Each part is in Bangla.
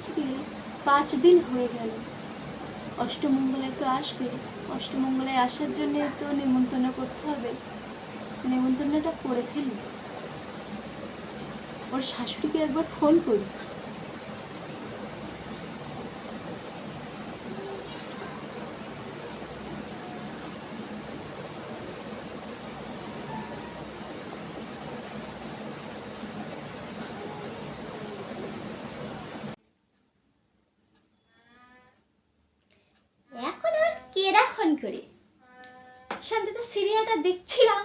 আজকে পাঁচ দিন হয়ে গেল। অষ্টমঙ্গলায় তো আসবে। অষ্টমঙ্গলায় আসার জন্য তো নেমন্তন্ন করতে হবে। নেমন্তন্নটা করে ফেলি। ওর শাশুড়িকে একবার ফোন করি এখন আবার কেরা ফোন করে সিরিয়ালটা দেখছিলাম।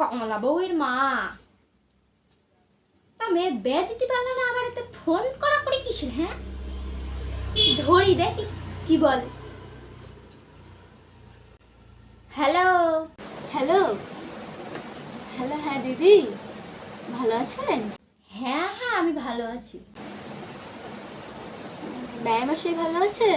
কমলা বউয়ের মা। তা মেয়ে বে দিতে পারল না, আবার এতে ফোন করা করে কিসের হ্যাঁ? ধরি দেখি কি বলে? হ্যালো হ্যালো হ্যালো হ্যাঁ দিদি, ভালো আছেন? হ্যাঁ হ্যাঁ আমি ভালো আছি। ব্যয়ামাসে ভালো আছে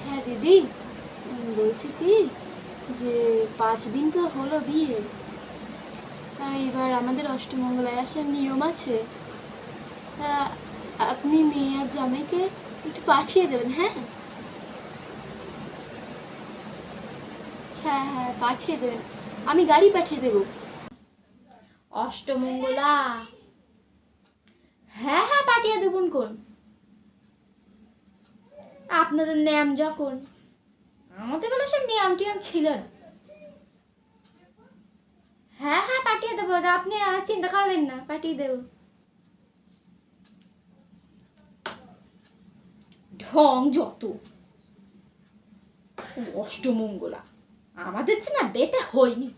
হ্যাঁ দিদি। বলছি কি যে পাঁচ দিন তো হলো বিয়ের। তাই এবার আমাদের অষ্টমঙ্গলায় আসার নিয়ম আছে। তা আপনি মেয়ে আর জামাইকে একটু পাঠিয়ে দেবেন হ্যাঁ? হ্যাঁ হ্যাঁ পাঠিয়ে দেবেন। আমি গাড়ি পাঠিয়ে দেবো। অষ্টমঙ্গলা? হ্যাঁ হ্যাঁ পাঠিয়ে দেবুন কোন? আপনাদের নিয়ম যখন? আমাদের বেলা সব নিয়ম টিয়াম ছিল না। হ্যাঁ হ্যাঁ পাঠিয়ে দেবো আপনি চিন্তা করবেন না, পাঠিয়ে দেবো। ঢং যত। অষ্টমঙ্গলা। আমাদের যে না বেটা হয়নি।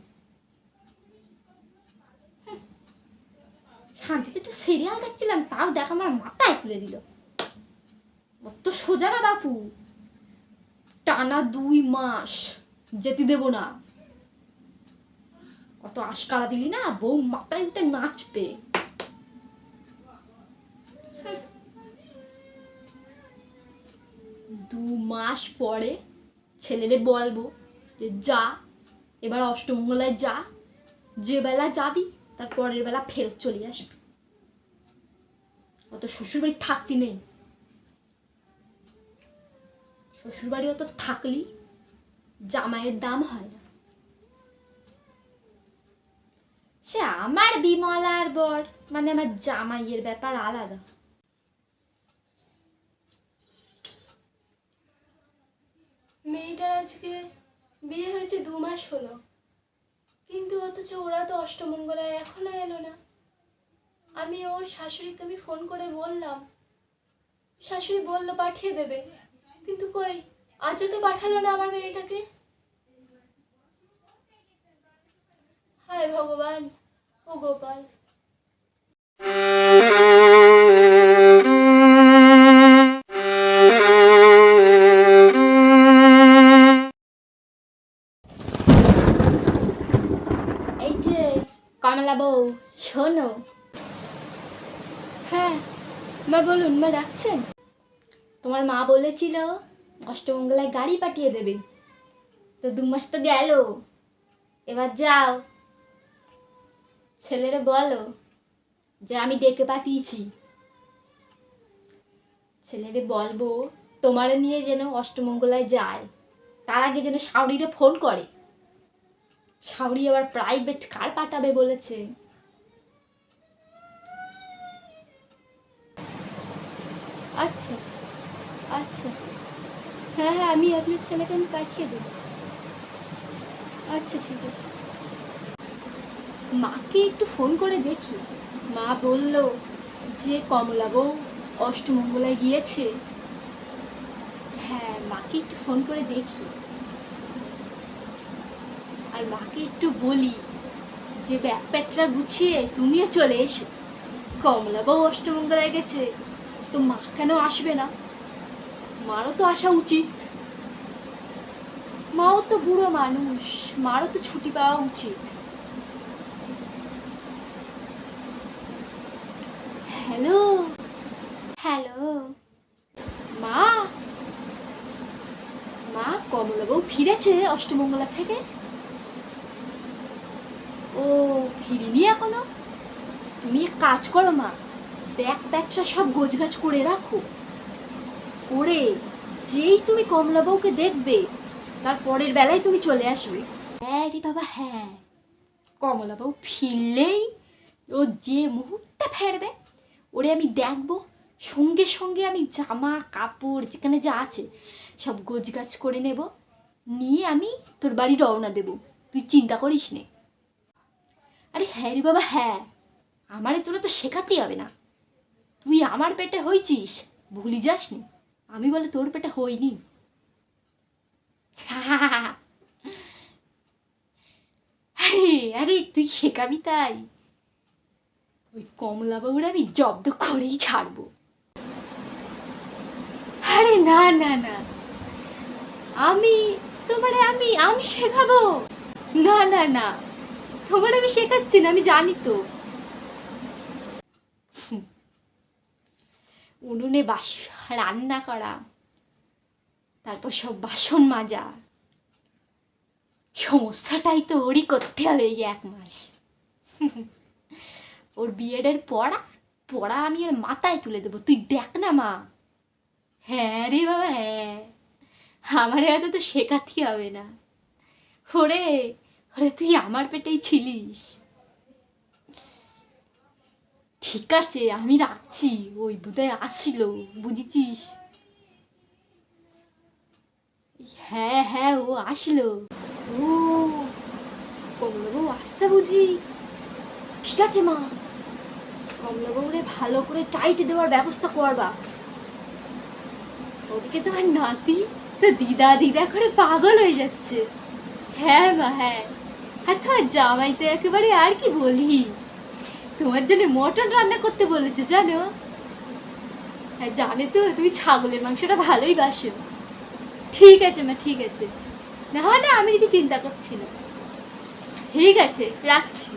শান্তিতে একটু সিরিয়াল দেখছিলাম, তাও দেখ আমার মাথায় তুলে দিল। অত সোজা না বাপু। টানা দুই মাস যেতে দেব না। কত আশকারা দিলি না, বউ মাথায় উঠে নাচবে। দু মাস পরে ছেলেরে বলব যে, যা, এবার অষ্টমঙ্গলায় যা। যে বেলা যাবি, তার পরের বেলা ফেরত চলে আসবি। অত শ্বশুরবাড়ি থাকতি নেই। শ্বশুরবাড়ি অত থাকলি, জামাইয়ের দাম হয় না। সে আমার বিমলার বর মানে আমার জামাইয়ের ব্যাপার আলাদা। মেয়েটার আজকে বিয়ে হয়েছে দু মাস হলো। কিন্তু অথচ ওরা তো অষ্টমঙ্গলায় এখনও এলো না। আমি ওর শাশুড়িকে আমি ফোন করে বললাম। শাশুড়ি বলল পাঠিয়ে দেবে। কিন্তু কই? আজও তো পাঠালো না আমার মেয়েটাকে। হায় ভগবান, ও গোপাল। এই যে কমলা বউ, শোনো। মা, বলুন, মা ডাকছেন? তোমার মা বলেছিল অষ্টমঙ্গলায় গাড়ি পাঠিয়ে দেবে। তো দু মাস তো গেল। এবার যাও। ছেলেরে বলো যে আমি ডেকে পাঠিয়েছি। ছেলেরে বলব, তোমার নিয়ে যেন অষ্টমঙ্গলায় যায়, তার আগে যেন শাওরিরে ফোন করে। শাওরি আবার প্রাইভেট কার পাঠাবে বলেছে? আচ্ছা আচ্ছা। হ্যাঁ হ্যাঁ আমি আপনার ছেলেকে আমি পাঠিয়ে দেবো। আচ্ছা ঠিক আছে। মাকে একটু ফোন করে দেখি। মা বলল যে কমলা বউ অষ্টমঙ্গলায় গিয়েছে। হ্যাঁ মাকে একটু ফোন করে দেখি। আর মাকে একটু বলি যে ব্যাগ প্যাকটা গুছিয়ে তুমিও চলে এসো। কমলা বউ অষ্টমঙ্গলায় গেছে। তো মা কেন আসবে না? মারও তো আসা উচিত। মাও তো বুড়ো মানুষ মারও তো ছুটি পাওয়া উচিত। হ্যালো? হ্যালো? মা? মা কমলা বউ ফিরেছে অষ্টমঙ্গলা থেকে? ও ফিরিনি এখনও? তুমি এক কাজ করো মা। ব্যাগ ব্যাগটা সব গোছগাছ করে রাখো। করে যেই তুমি কমলা বউকে দেখবে, তার পরের বেলায় তুমি চলে আসবে। হ্যাঁ রে বাবা হ্যাঁ। কমলা বউ ফিরলেই ও যে মুহূর্তে ফেরবে, ওরে আমি দেখব। সঙ্গে সঙ্গে আমি জামা, কাপড়, যেখানে যা আছে, সব গোছগাছ করে নেব। নিয়ে আমি তোর বাড়ি রওনা দেব। তুই চিন্তা করিস নে। আরে হ্যাঁ রে বাবা হ্যাঁ। আমারে তোরা তো শেখাতেই হবে না। তুই আমার পেটে হয়েছিস ভুলি যাস নি আমি বলে তোর পেটে হইনি। আরে তুই শেখাবি তাই? ওই কমলা বাবুরা আমি জব্দ করেই ছাড়বো। আরে, না না না। আমি, তোমারে আমি আমি শেখাবো। না না না। তোমার আমি শেখাচ্ছি না, আমি জানি তো। উনুনে বাস, রান্না করা, তারপর সব বাসন মাজা। সমস্যাটাই তো ওরই করতে হবে এই এক মাস। ওর বিয়েডের পড়া পড়া আমি ওর মাথায় তুলে দেবো। তুই দেখ না মা। হ্যাঁ রে বাবা হ্যাঁ। আমার হয়তো তো শেখাতে হবে না। ওরে ওরে তুই আমার পেটেই ছিলিস। ঠিক আছে আমি রাখছি ওই বোধহয় আসছিল বুঝেছিস হ্যাঁ হ্যাঁ ও আসলো ও কমলাবু আসছে বুঝি ঠিক আছে মা কমলাবাবুরে ভালো করে টাইট দেওয়ার ব্যবস্থা করবা ওদিকে তোমার নাতি তো দিদা দিদা করে পাগল হয়ে যাচ্ছে হ্যাঁ মা হ্যাঁ আর তোমার জামাই তো একেবারে আর কি বলি তোমার জন্য মটন রান্না করতে বলেছে, জানো? হ্যাঁ জানে তো, তুমি ছাগলের মাংসটা ভালোই বাসো। ঠিক আছে মা, ঠিক আছে। না না, আমি কিছু চিন্তা করছি না। ঠিক আছে, রাখছি।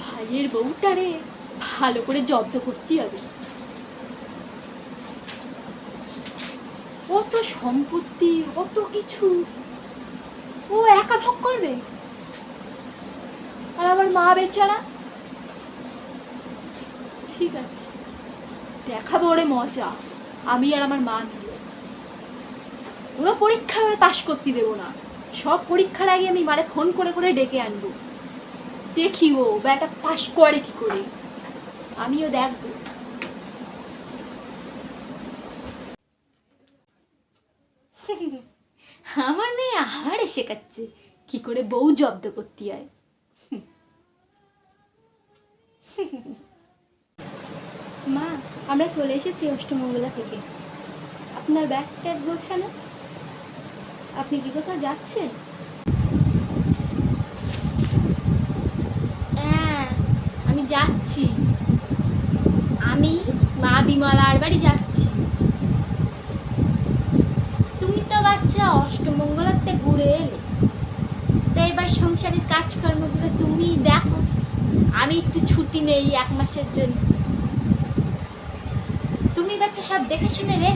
ভাইয়ের বউটারে ভালো করে জব্দ করতে হবে। অত সম্পত্তি অত কিছু। ও একা ভোগ করবে? আর আমার মা বেচারা? ঠিক আছে, দেখাবো ওরে মজা, আমি আর আমার মা মিলে। ওরা পরীক্ষা, ওরা পাশ করতে দেবো না। সব পরীক্ষার আগে আমি মারে ফোন করে করে ডেকে আনব। দেখি ও, ব্যাটা পাশ করে কি করে? আমিও দেখব। আমার আমারে শেখাচ্ছে। কি করে বউ জব্দ করতে হয়। মা আমরা চলে এসেছি অষ্টমঙ্গলা থেকে। আপনার ব্যাগ ট্যাগ গোছানো? আপনি কি কোথাও যাচ্ছেন? হ্যাঁ আমি যাচ্ছি। আমি মা বিমলার বাড়ি যাচ্ছি তুমি তো বাচ্চা অষ্টমঙ্গলাতে ঘুরে এলে। তাই এবার সংসারের কাজকর্মগুলো তুমি দেখো। আমি একটু ছুটি নেই এক মাসের জন্য। তুমি বাচ্চা সব দেখে শুনে রে।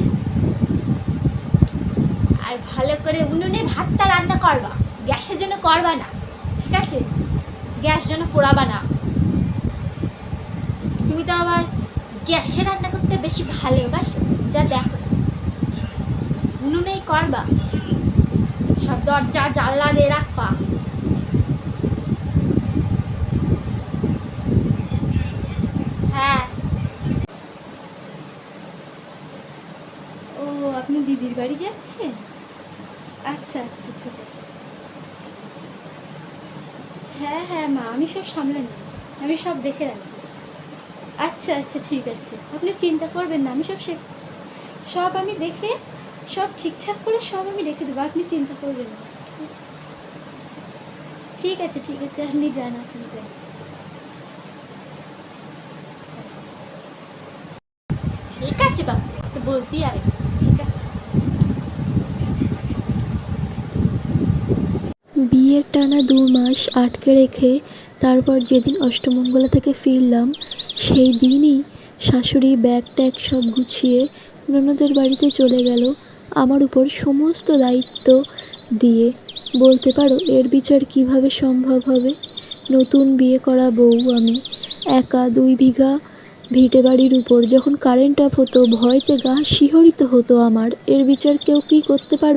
আর ভালো করে উনুনে ভাতটা রান্না করবা। গ্যাসের জন্য করবা না, ঠিক আছে? গ্যাস যেন পোড়াবা না। তুমি তো আবার গ্যাসে রান্না করতে বেশি ভালোবাসো, যা দেখো। উনুনেই করবা। সব দরজা, জানলা দিয়ে রাখবা হ্যাঁ। ও, আপনি দিদির বাড়ি যাচ্ছেন? আচ্ছা আচ্ছা ঠিক আছে। হ্যাঁ হ্যাঁ মা, আমি সব সামলে নেব আমি সব দেখে রাখব। আচ্ছা আচ্ছা ঠিক আছে। আপনি চিন্তা করবেন না, আমি সব সে সব আমি দেখে সব ঠিকঠাক করে সব আমি রেখে দেবো, আপনি চিন্তা করবেন না। ঠিক- আছে, ঠিক আছে, আপনি যান আপনি যান। ঠিক আছে বাবা বলতেই হবে। ঠিক আছে। বিয়ের টানা দু মাস আটকে রেখে তারপর যেদিন অষ্টমঙ্গলা থেকে ফিরলাম, সেই দিনই শাশুড়ি ব্যাগ ট্যাগ সব গুছিয়ে ননদের বাড়িতে চলে গেল। আমার উপর সমস্ত দায়িত্ব দিয়ে বলতে পারো, এর বিচার কীভাবে সম্ভব হবে? নতুন বিয়ে করা বউ আমি একা দুই বিঘা ভিটে বাড়ির উপর যখন কারেন্ট অফ হতো, ভয়তে গা শিহরিত হতো আমার, এর বিচার কেউ কি করতে পারবে?